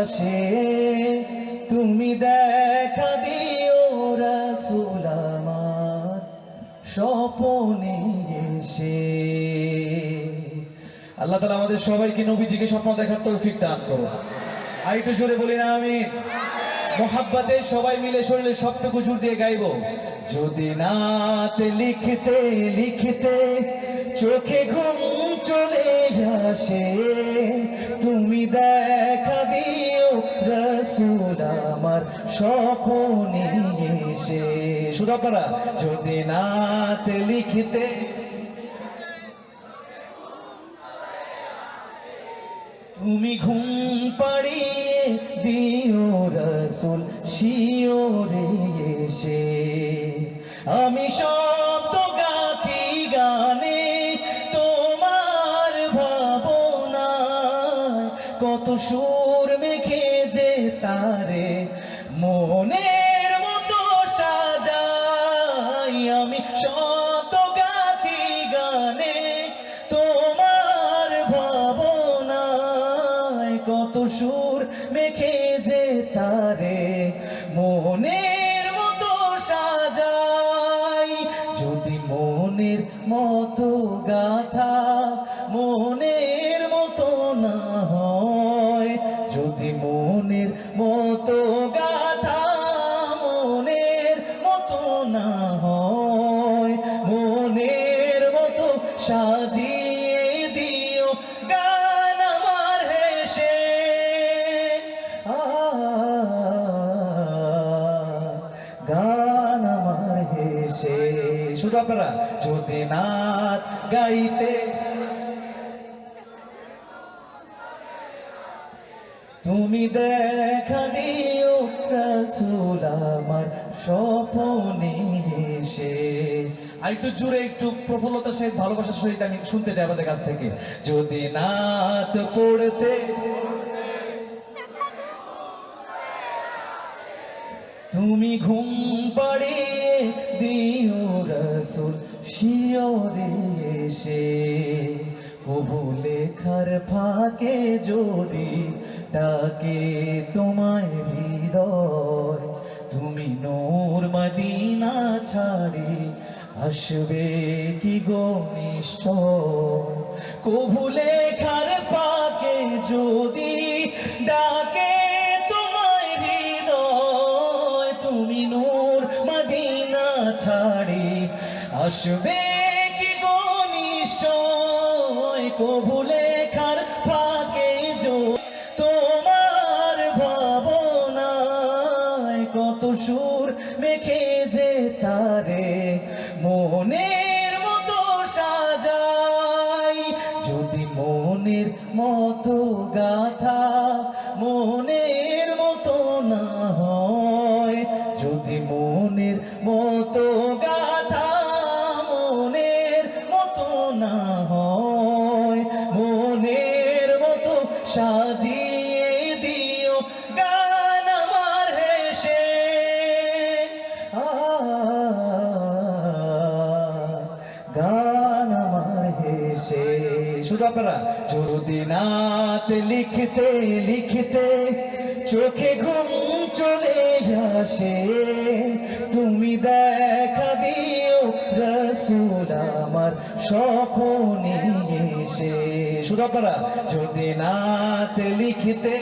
আসে তুমি দেখা দিও রাসুল আমার স্বপনে এসে। আল্লাহ তালা আমাদের সবাইকে নবীজিকে স্বপ্ন দেখার তৌফিক দান করো আর একটু জোরে বলি না আমি মোহাব্বাতে সবাই মিলে শরীরে সবটুকু জোর দিয়ে গাইবো। যদি নাত লিখতে লিখতে চোখে ঘুম চলে আসে, তুমি দেখা দিও রসুল আমার স্বপনে এসে। শুধু যদি নাত লিখতে তুমি ঘুম পাড়িয়ে দিও রসুল শিওরে এসে। তারে মনের মতো সাজাই আমি শত গাথি গানে তোমার ভাবনায় কত সুর মেখে যে তারে মনের মতো সাজাই। যদি মনের মতো গাথা মনের মনের মতো গাথা মনের মতো না হয়। মনের মতো সাজিয়ে দিও গান আমার হেসে। গান আমার হেসে। শুধু আপনারা যদি নাথ গাইতে তুমি দেখা দিও রসুল আমার স্বপনে এসে আর একটু জুড়ে একটু প্রফুল্লতার সহিত, ভালোবাসার সহিত আমি শুনতে চাই আমাদের কাছ থেকে। যদি নাত পড়তে তুমি ঘুম পাড়িয়ে দিও রসুল শিওরে এসে। কবু লেখার ফাঁকে যদি ডাকে তোমায় হৃদয়, তুমি নূর মদিনা ছাড়ি আসবে কি গো কবু লেখার পাকে যদি ডাকে তোমায় হৃদয়, তুমি নূর মদিনা ছাড়ি আসবে কি গো কবু সুর মেখে যে তারে মনের মতো সাজাই। যদি মনের মতো গান আমার হেসে। শুধু আপনারা, যদি নাত লিখতে লিখতে চোখে ঘুম চলে আসে, তুমি দেখা দিও রসুল আমার স্বপনে এসে। শুধু আপনারা, যদি নাত লিখতে